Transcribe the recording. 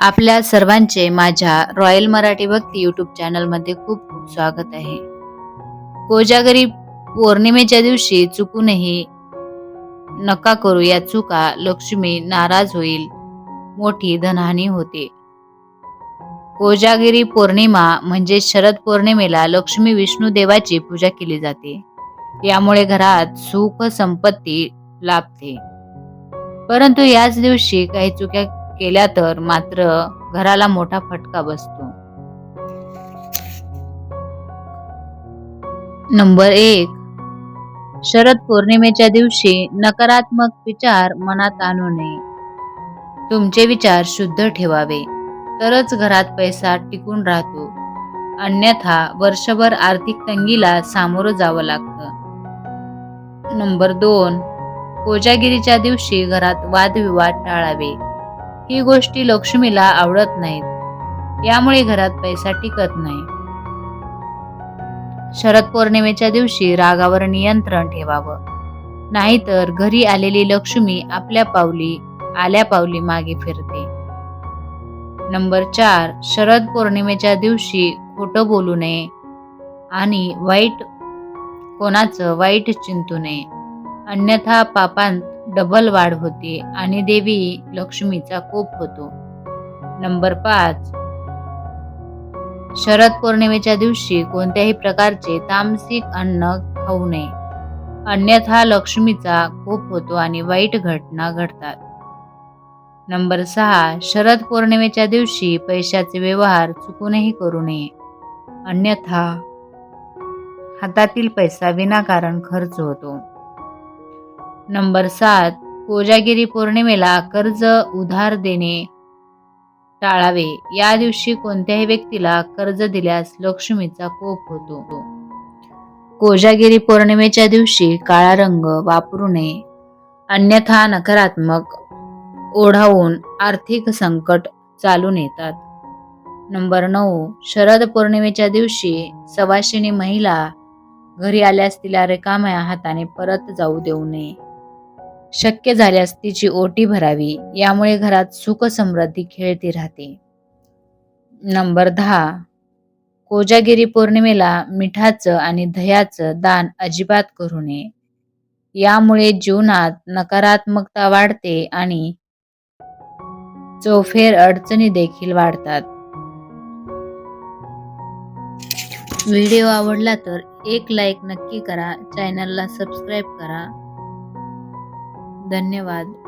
आपल्या सर्वांचे माझ्या रॉयल मराठी भक्ती यूट्यूब चॅनलमध्ये खूप खूप स्वागत आहे. कोजागरी पौर्णिमेच्या दिवशी चुकूनही नका करू या चुका लक्ष्मी नाराज होईल मोठी धनहानी होते. कोजागिरी पौर्णिमा म्हणजे शरद पौर्णिमेला लक्ष्मी विष्णू देवाची पूजा केली जाते. यामुळे घरात सुख संपत्ती लाभते. परंतु याच दिवशी काही चुक्या केल्या तर मात्र घराला मोठा फटका बसतो. नंबर एक. शरद पौर्णिमेच्या दिवशी नकारात्मक विचार मनात आणू नये. तुमचे विचार शुद्ध ठेवावे. तरच घरात पैसा टिकून राहतो. अन्यथा वर्षभर आर्थिक तंगीला सामोरं जावं लागतं. नंबर दोन. कोजागिरीच्या दिवशी घरात वादविवाद टाळावे. ही गोष्टी लक्ष्मीला आवडत नाहीत. यामुळे घरात पैसा टिकत नाही. शरद पौर्णिमेच्या दिवशी रागावर नियंत्रण ठेवावं. नाहीतर घरी आलेली लक्ष्मी आपल्या पावली आल्या पावली मागे फिरते. नंबर चार शरद पौर्णिमेच्या दिवशी खोटं बोलू नये आणि वाईट कोणाचं वाईट चिंतू नये. अन्यथा पापांत डबल वाढ होते आणि देवी लक्ष्मीचा कोप होतो. नंबर पाच. शरद पौर्णिमेच्या दिवशी कोणत्याही प्रकारचे तामसिक अन्न खाऊ नये. अन्यथा लक्ष्मीचा कोप होतो आणि वाईट घटना घडतात. नंबर सहा. शरद पौर्णिमेच्या दिवशी पैशाचे व्यवहार चुकूनही करू नये. अन्यथा हातातील पैसा विनाकारण खर्च होतो. नंबर सात कोजागिरी पौर्णिमेला कर्ज उधार देणे. टाळावे. या दिवशी कोणत्याही व्यक्तीला कर्ज दिल्यास लक्ष्मीचा कोप होतो. कोजागिरी पौर्णिमेच्या दिवशी काळा रंग वापरू नये. अन्यथा नकारात्मक ओढावून आर्थिक संकट चालून येतात. नंबर नऊ शरद पौर्णिमेच्या दिवशी सवाशिनी महिला घरी आल्यास तिला रिकाम्या हाताने परत जाऊ देऊ नये. शक्य झाल्यास तिची ओटी भरावी. यामुळे घरात सुख समृद्धी खेळती राहते. नंबर दहा. कोजागिरी पौर्णिमेला मिठाचं आणि दह्याचं दान अजिबात करू नये. यामुळे जीवनात नकारात्मकता वाढते आणि चौफेर अडचणी देखील वाढतात. व्हिडिओ आवडला तर एक लाईक नक्की करा. चॅनलला सबस्क्राईब करा. धन्यवाद.